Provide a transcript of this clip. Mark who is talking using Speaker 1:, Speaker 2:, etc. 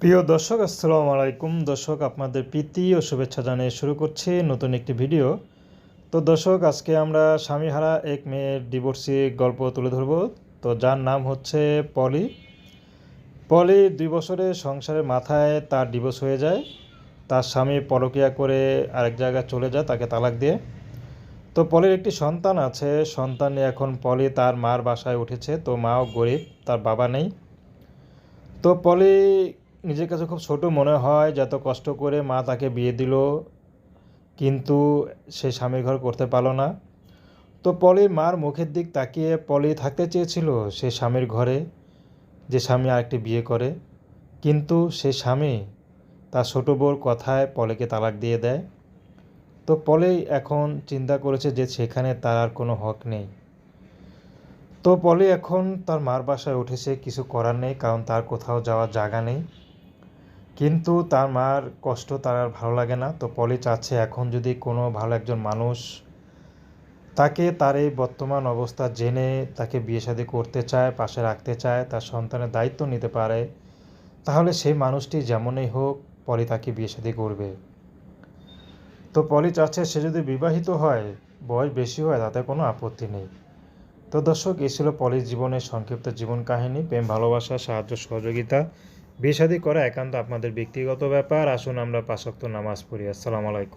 Speaker 1: প্রিয় দর্শক, আসসালামু আলাইকুম। দর্শক, আপনাদের প্রীতি ও শুভেচ্ছা জানিয়ে শুরু করছি নতুন একটি ভিডিও। তো দর্শক, আজকে আমরা স্বামীহারা এক মেয়ের ডিভোর্সি গল্প তুলে ধরব। তো যার নাম হচ্ছে পলি। পলি দুই বছরে সংসারের মাথায় তার ডিভোর্স হয়ে যায়। তার স্বামী পরকিয়া করে আরেক জায়গায় চলে যায় তাকে তালাক দিয়ে। তো পলির একটি সন্তান আছে। সন্তান এখন পলি তার মার বাসায় উঠেছে। তো মাও গরিব, তার বাবা নেই। তো পলি নিজের কাছে খুব ছোট মনে হয় যে এত কষ্ট করে মা তাকে বিয়ে দিল, কিন্তু সে স্বামীর ঘর করতে পারল না। তো পলির মার মুখের দিক তাকিয়ে পলি থাকতে চেয়েছিল সে স্বামীর ঘরে যে স্বামী আরেকটি বিয়ে করে, কিন্তু সে স্বামী তার ছোটো বউর কথায় পলিকে তালাক দিয়ে দেয়। তো পলি এখন চিন্তা করেছে যে সেখানে তার আর কোনো হক নেই। তো পলি এখন তার মার বাসায় উঠেছে কিছু করার নেই, কারণ তার কোথাও যাওয়ার জায়গা নেই। কিন্তু তার মার কষ্ট তার আর ভালো লাগে না। তো পলি চাচ্ছে এখন যদি কোনো ভালো একজন মানুষ তাকে তার এই বর্তমান অবস্থা জেনে তাকে বিয়ে শাদী করতে চায়, পাশে রাখতে চায়, তার সন্তানের দায়িত্ব নিতে পারে, তাহলে সেই মানুষটি যেমনই হোক পলি তাকে বিয়ে শাদী করবে। তো পলি চাচ্ছে সে যদি বিবাহিত হয়, বয়স বেশি হয়, তাতে কোনো আপত্তি নেই। তো দর্শক, এই ছিল পলির জীবনের সংক্ষিপ্ত জীবন কাহিনী। প্রেম, ভালোবাসা, সাহায্য, সহযোগিতা। বিয়ে করা একান্ত আপনাদের ব্যক্তিগত ব্যাপার। আসুন আমরা পাশক্ত নামাজ পড়ি। আসসালামু আলাইকুম।